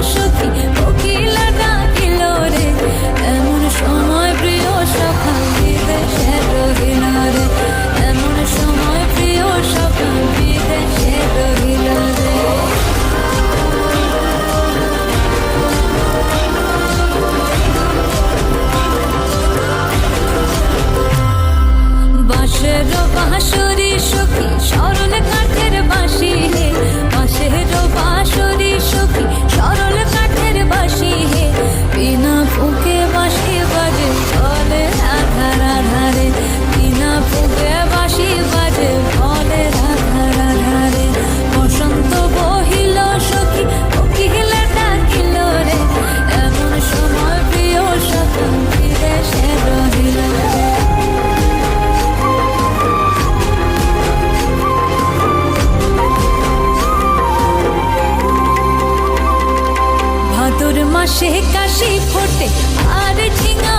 收听。আকাশে কাশি ফোটে আর ঝিঙা